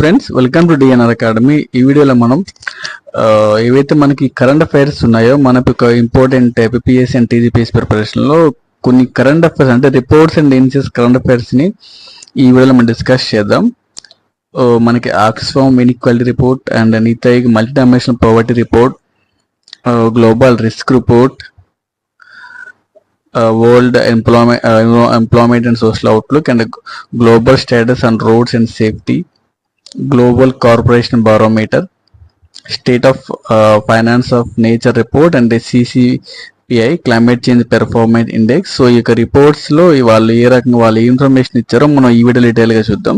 Friends welcome to DNR academy ఈ వీడియోలో మనం ఏవైతే మనకి కరెంట్ అఫైర్స్ ఉన్నాయో మనకు ఒక ఇంపార్టెంట్ పిపిఎస్ అండ్ టీజీపీఎస్ ప్రిపరేషన్లో కొన్ని కరెంట్ అఫైర్స్ అంటే రిపోర్ట్స్ అండ్ ఇన్సెస్ కరెంట్ అఫైర్స్ని ఈ వీడియోలో మనం డిస్కస్ చేద్దాం. మనకి Oxfam inequality report and NITI multi dimensional poverty report global risk report world employment employment and social outlook and global status and roads and safety global corporation barometer state of finance of nature report and CCPI climate change performance index so ఈ యొక్క రిపోర్ట్స్లో వాళ్ళు ఏ రకంగా వాళ్ళు ఏ information ఇచ్చారో మనం ఈ video డీటెయిల్గా చూద్దాం.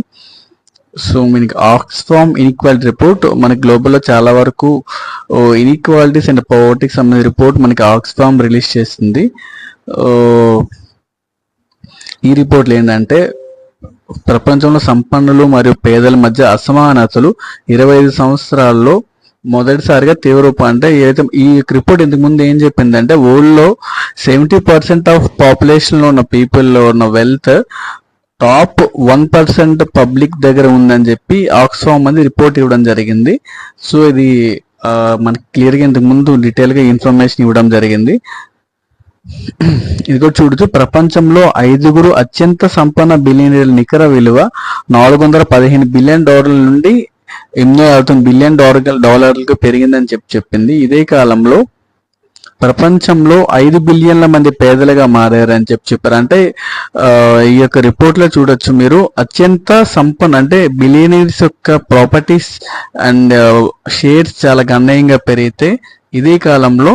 సో మనకి ఆక్స్ఫామ్ ఇన్ఈక్వాలిటీ రిపోర్ట్ మన గ్లోబల్లో చాలా వరకు ఇన్ఈక్వాలిటీస్ అండ్ పవర్టీకి సంబంధించిన రిపోర్ట్ మనకి ఆక్స్ఫామ్ రిలీజ్ చేస్తుంది ఈ రిపోర్ట్లు ఏంటంటే ప్రపంచంలో సంపన్నులు మరియు పేదల మధ్య అసమానతలు ఇరవై ఐదు సంవత్సరాల్లో మొదటిసారిగా తీవ్రూపం అంటే ఏదైతే ఈ రిపోర్ట్ ఇంతకు ముందు ఏం చెప్పిందంటే వరల్డ్లో సెవెంటీ పర్సెంట్ ఆఫ్ పాపులేషన్లో ఉన్న పీపుల్లో ఉన్న wealth top one percent public దగ్గర ఉందని చెప్పి ఆక్స్ఫామ్ అనేది రిపోర్ట్ ఇవ్వడం జరిగింది. సో ఇది మనకి క్లియర్గా ఇంతకు ముందు డీటెయిల్గా ఇన్ఫర్మేషన్ ఇవ్వడం జరిగింది. ఇదిగో చూడొచ్చు ప్రపంచంలో ఐదుగురు అత్యంత సంపన్న బిలియనీర్ల నికర విలువ నాలుగు వందల పదిహేను బిలియన్ డాలర్ల నుండి ఎనిమిది వందల బిలియన్ డాలర్ డాలర్లకు పెరిగిందని చెప్పి చెప్పింది. ఇదే కాలంలో ప్రపంచంలో ఐదు బిలియన్ల మంది పేదలుగా మారారని చెప్పి చెప్పారు. అంటే ఈ యొక్క రిపోర్ట్లో చూడొచ్చు మీరు. అత్యంత సంపన్న అంటే బిలియనీర్స్ యొక్క ప్రాపర్టీస్ అండ్ షేర్స్ చాలా గణనీయంగా పెరిగితే ఇదే కాలంలో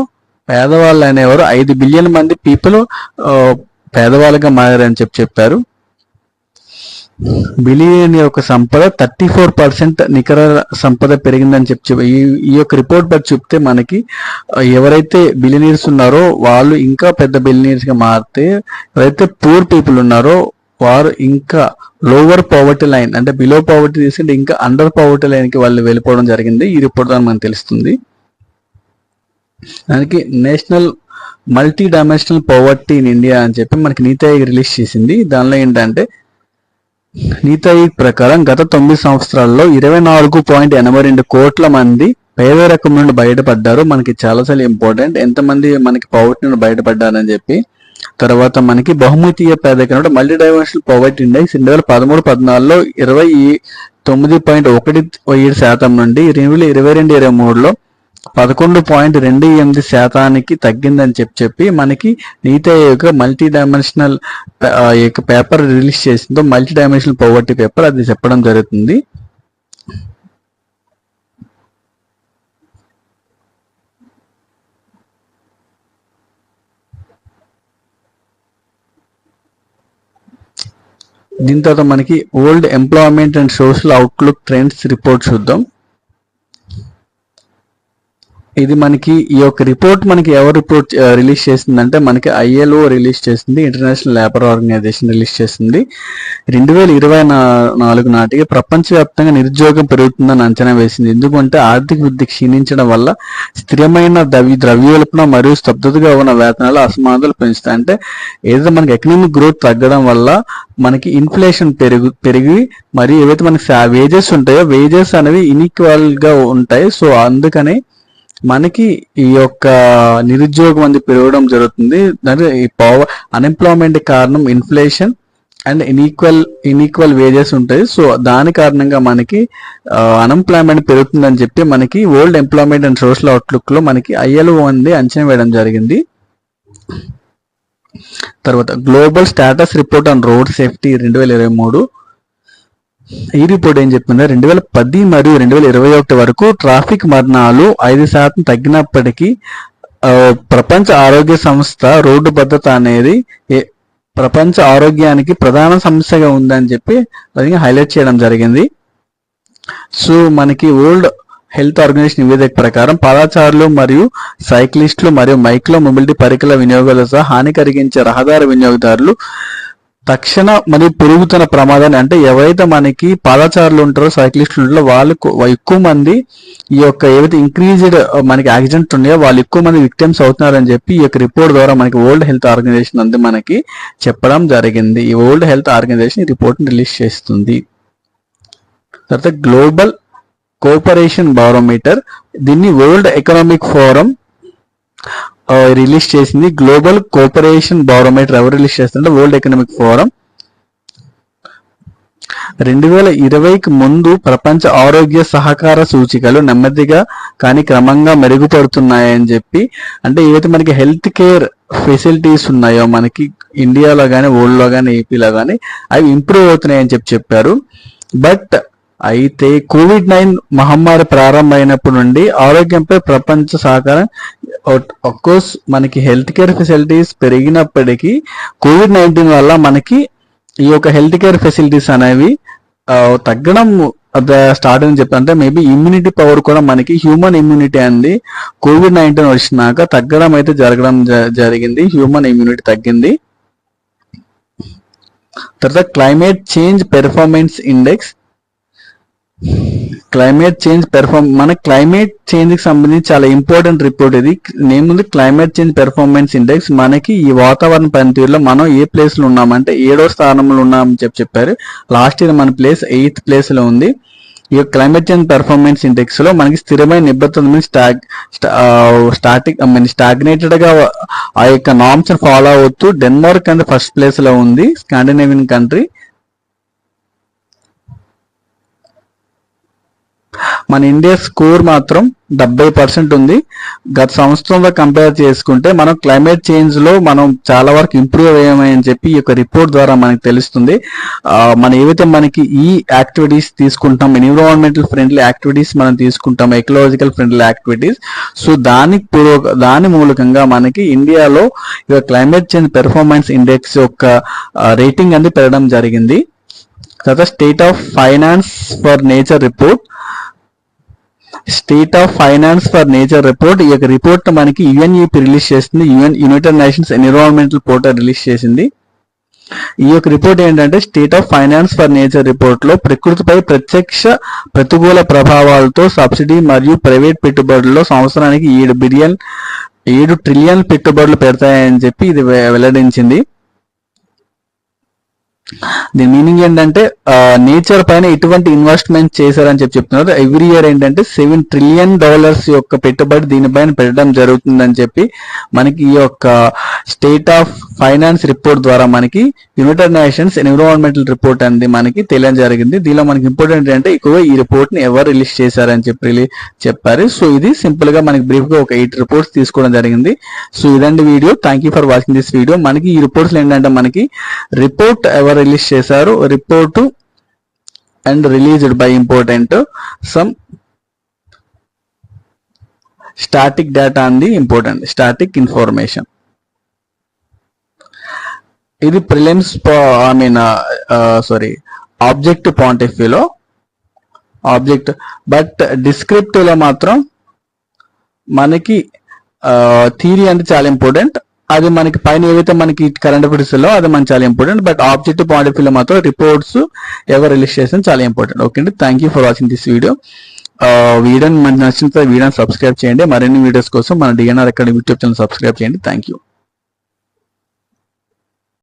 పేదవాళ్ళు అనేవారు ఐదు బిలియన్ మంది పీపుల్ పేదవాళ్ళుగా మారారని చెప్పి చెప్పారు. బిలియన్ యొక్క సంపద థర్టీ ఫోర్ పర్సెంట్ నికర సంపద పెరిగిందని చెప్పి ఈ ఈ యొక్క రిపోర్ట్ బట్టి చెప్తే మనకి ఎవరైతే బిలియనీర్స్ ఉన్నారో వాళ్ళు ఇంకా పెద్ద బిలియనీర్స్గా మారితే ఎవరైతే పూర్ పీపుల్ ఉన్నారో వారు ఇంకా లోవర్ పవర్టీ లైన్ అంటే బిలో పవర్టీ తీసుకుంటే ఇంకా అండర్ పవర్టీ లైన్కి వాళ్ళు వెళ్ళిపోవడం జరిగింది. ఈ రిపోర్ట్ ద్వారా మనకు తెలుస్తుంది. దానికి national multi dimensional poverty in India అని చెప్పి మనకి నీతి ఆయోగ్ రిలీజ్ చేసింది. దానిలో ఏంటంటే నీతి ఆయోగ్ ప్రకారం గత తొమ్మిది సంవత్సరాల్లో ఇరవై నాలుగు పాయింట్ ఎనభై రెండు కోట్ల మంది పేదరికం నుండి బయటపడ్డారు. మనకి చాలాసార్లు ఇంపార్టెంట్. ఎంతమంది మనకి పవర్టీ నుండి బయటపడ్డారని చెప్పి తర్వాత మనకి బహుమతీయ పేదరికం అంటే మల్టీ డైమెన్షనల్ పవర్టీ ఇండెక్స్ రెండు వేల పదమూడు పద్నాలుగులో ఇరవై తొమ్మిది పాయింట్ ఒకటి ఏడు శాతం నుండి రెండు వేల ఇరవై రెండు ఇరవై మూడులో పదకొండు పాయింట్ రెండు ఎనిమిది శాతానికి తగ్గిందని చెప్పి చెప్పి మనకి NITI Aayog multi dimensional paper release చేసిందో మల్టీ డైమెన్షనల్ పవర్టీ పేపర్ అది చెప్పడం జరుగుతుంది. దీని తర్వాత మనకి world employment and social outlook trends report చూద్దాం. ఇది మనకి ఈ యొక్క రిపోర్ట్ మనకి ఎవరు రిపోర్ట్ రిలీజ్ చేసిందంటే మనకి ఐఎల్ఓ రిలీజ్ చేసింది ఇంటర్నేషనల్ లేబర్ ఆర్గనైజేషన్ రిలీజ్ చేసింది. రెండు వేల ఇరవై నాలుగు నాటికి ప్రపంచవ్యాప్తంగా నిరుద్యోగం పెరుగుతుందని అంచనా వేసింది. ఎందుకంటే ఆర్థిక వృద్ధి క్షీణించడం వల్ల స్థిరమైన ద్రవ్య ద్రవ్యోల్పణ మరియు స్తబ్దతగా ఉన్న వేతనాలు అసమానతలు పెంచుతాయి. అంటే ఏదైతే మనకి ఎకనామిక్ గ్రోత్ తగ్గడం వల్ల మనకి ఇన్ఫ్లేషన్ పెరుగు పెరిగి మరియు ఏవైతే మనకి వేజెస్ ఉంటాయో వేజెస్ అనేవి ఇన్ఈక్వల్గా ఉంటాయి. సో అందుకని మనకి ఈ యొక్క నిరుద్యోగం అనేది పెరగడం జరుగుతుంది. అంటే ఈ పవర్ అన్ఎంప్లాయ్మెంట్ కారణం inflation and inequal inequal wages ఉంటాయి. సో దాని కారణంగా మనకి అన్ఎంప్లాయ్మెంట్ పెరుగుతుందని చెప్పి మనకి వరల్డ్ ఎంప్లాయ్మెంట్ అండ్ సోషల్ అవుట్లుక్లో మనకి ఐఎల్ఓ అనేది అంచనా వేయడం జరిగింది. తర్వాత global status report on road safety రెండు వేల ఇరవై మూడు. ఈ రిపోర్ట్ ఏం చెప్పింది? రెండు వేల పది మరియు రెండు వేల ఇరవై ఒకటి వరకు ట్రాఫిక్ మరణాలు ఐదు శాతం తగ్గినప్పటికీ ప్రపంచ ఆరోగ్య సంస్థ రోడ్డు భద్రత అనేది ప్రపంచ ఆరోగ్యానికి ప్రధాన సమస్యగా ఉందని చెప్పి హైలైట్ చేయడం జరిగింది. సో మనకి వరల్డ్ హెల్త్ ఆర్గనైజేషన్ నివేదిక ప్రకారం పాదాచారులు మరియు సైక్లిస్టులు మరియు మైక్రో మొబిలిటీ పరికల వినియోగాలు సహా హాని కలిగించే రహదారి వినియోగదారులు తక్షణ మరియు పెరుగుతున్న ప్రమాదాన్ని అంటే ఎవరైతే మనకి పాదచారులు ఉంటారో సైక్లిస్టులు ఉంటారో వాళ్ళు ఎక్కువ మంది ఈ యొక్క ఏవైతే ఇంక్రీజ్డ్ మనకి యాక్సిడెంట్ ఉన్నాయో వాళ్ళు ఎక్కువ మంది విక్టిమ్స్ అవుతున్నారని చెప్పి ఈ యొక్క రిపోర్ట్ ద్వారా మనకి వరల్డ్ హెల్త్ ఆర్గనైజేషన్ అంది మనకి చెప్పడం జరిగింది. ఈ వరల్డ్ హెల్త్ ఆర్గనైజేషన్ ఈ రిపోర్ట్ని రిలీజ్ చేస్తుంది. తర్వాత గ్లోబల్ కోఆపరేషన్ బారోమీటర్ దీన్ని వరల్డ్ ఎకనామిక్ ఫోరం రిలీజ్ చేసింది గ్లోబల్ కోఆపరేషన్ బారోమీటర్ ఎవరు రిలీజ్ చేస్తుంటే వరల్డ్ ఎకనామిక్ ఫోరం రెండు వేల ఇరవైకి ముందు ప్రపంచ ఆరోగ్య సహకార సూచికలు నెమ్మదిగా కానీ క్రమంగా మెరుగుపడుతున్నాయని చెప్పి అంటే ఏదైతే మనకి హెల్త్ కేర్ ఫెసిలిటీస్ ఉన్నాయో మనకి ఇండియాలో కానీ వరల్డ్లో కానీ ఏపీలో కానీ అవి ఇంప్రూవ్ అవుతున్నాయని చెప్పి చెప్పారు. బట్ అయితే కోవిడ్ నైన్ మహమ్మారి ప్రారంభమైనప్పటి నుండి ఆరోగ్యంపై ప్రపంచ సహకారం కోర్స్ మనకి హెల్త్ కేర్ ఫెసిలిటీస్ పెరిగినప్పటికీ కోవిడ్ నైన్టీన్ వల్ల మనకి ఈ యొక్క హెల్త్ కేర్ ఫెసిలిటీస్ అనేవి తగ్గడం స్టార్ట్ అని చెప్పి అంటే మేబీ ఇమ్యూనిటీ పవర్ కూడా మనకి హ్యూమన్ ఇమ్యూనిటీ అంది. కోవిడ్ నైన్టీన్ వచ్చినాక తగ్గడం అయితే జరగడం జ- జరిగింది. హ్యూమన్ ఇమ్యూనిటీ తగ్గింది. తర్వాత climate change performance index climate change perform మన క్లైమేట్ చేంజ్కి సంబంధించి చాలా ఇంపార్టెంట్ రిపోర్ట్ ఇది. నేముంది క్లైమేట్ చేంజ్ పెర్ఫార్మెన్స్ ఇండెక్స్ మనకి ఈ వాతావరణ పనితీరులో మనం ఏ ప్లేస్లో ఉన్నామంటే ఏడో స్థానంలో ఉన్నామని చెప్పి చెప్పారు. లాస్ట్ ఇయర్ మన ప్లేస్ ఎయిత్ ప్లేస్లో ఉంది. ఈ క్లైమేట్ చేంజ్ పెర్ఫార్మెన్స్ ఇండెక్స్లో మనకి స్థిరమైన నిబద్ధత స్టాగ్ స్టాటిక్ ఐ మీన్ స్టాగ్నేటెడ్గా ఆ యొక్క నామ్స్ ఫాలో అవుతూ డెన్మార్క్ అనేది ఫస్ట్ ప్లేస్లో ఉంది. స్కాండినేవియన్ కంట్రీ మన ఇండియా స్కోర్ మాత్రం డెబ్బై పర్సెంట్ ఉంది. గత సంవత్సరంలో కంపేర్ చేసుకుంటే మనం క్లైమేట్ చేంజ్లో మనం చాలా వరకు ఇంప్రూవ్ అయ్యామని చెప్పి ఈ యొక్క రిపోర్ట్ ద్వారా మనకి తెలుస్తుంది. మనం ఏవైతే మనకి ఈ యాక్టివిటీస్ తీసుకుంటాం ఎన్విరాన్మెంటల్ ఫ్రెండ్లీ యాక్టివిటీస్ మనం తీసుకుంటాం ఎకలాజికల్ ఫ్రెండ్లీ యాక్టివిటీస్ సో దాని పూర్వ దాని మూలకంగా మనకి ఇండియాలో ఈ క్లైమేట్ చేంజ్ పెర్ఫార్మెన్స్ ఇండెక్స్ యొక్క రేటింగ్ అనేది పెరగడం జరిగింది. తర్వాత state of finance for nature report state of finance for nature report. ఈ యొక్క రిపోర్ట్ మనకి యుఎన్ఈపి రిలీజ్ చేసింది. UN United Nations environmental portal release చేసింది. ఈ యొక్క రిపోర్ట్ ఏంటంటే state of finance for nature రిపోర్ట్లో ప్రకృతిపై ప్రత్యక్ష ప్రతికూల ప్రభావాలతో సబ్సిడీ మరియు ప్రైవేట్ పెట్టుబడుల్లో సంవత్సరానికి ఏడు బిలియన్ ఏడు ట్రిలియన్ పెట్టుబడులు పెడతాయని చెప్పి ఇది వెల్లడించింది. దీని మీనింగ్ ఏంటంటే నేచర్ పైన ఎటువంటి ఇన్వెస్ట్మెంట్ చేశారని చెప్పి చెప్తున్నారు. ఎవ్రీ ఇయర్ ఏంటంటే సెవెన్ ట్రిలియన్ డాలర్స్ యొక్క పెట్టుబడి దీనిపైన పెట్టడం జరుగుతుందని చెప్పి మనకి ఈ యొక్క స్టేట్ ఆఫ్ ఫైనాన్స్ రిపోర్ట్ ద్వారా మనకి యునైటెడ్ నేషన్స్ ఎన్విరాన్మెంటల్ రిపోర్ట్ అనేది మనకి తెలియడం జరిగింది. దీనిలో మనకి ఇంపార్టెంట్ ఏంటంటే ఎక్కువగా ఈ రిపోర్ట్ని ఎవరు రిలీజ్ చేశారని చెప్పి రిలీజ్ చెప్పారు. సో ఇది సింపుల్గా మనకి బ్రీఫ్గా ఒక ఎయిట్ రిపోర్ట్స్ తీసుకోవడం జరిగింది. సో ఇదండి video. Thank you for watching this video మనకి ఈ రిపోర్ట్స్ ఏంటంటే మనకి రిపోర్ట్ ఎవరు రిలీజ్ చేశారు report and released by important some static data అంది ఇంపార్టెంట్ స్టాటిక్ ఇన్ఫర్మేషన్. ఇది prelims I mean sorry object point of వ్యూలో ఆబ్జెక్ట్ బట్ డిస్క్రిప్టివ్లో మాత్రం మనకి uh, థియరీ అంటే చాలా ఇంపార్టెంట్ అది మనకి పైన ఏవైతే మనకి కరెంట్ అఫేర్స్లో అది మనకి చాలా important but object point of వ్యూలో మాత్రం రిపోర్ట్స్ ఎవరు రిలీజ్ చేసిన చాలా ఇంపార్టెంట్ ఓకే అండి? Thank you for watching this video video మనకి నచ్చిన వీడియోని సబ్స్క్రైబ్ చేయండి. మరిన్ని వీడియోస్ కోసం మన DNR academy YouTube channel subscribe చేయండి. Thank you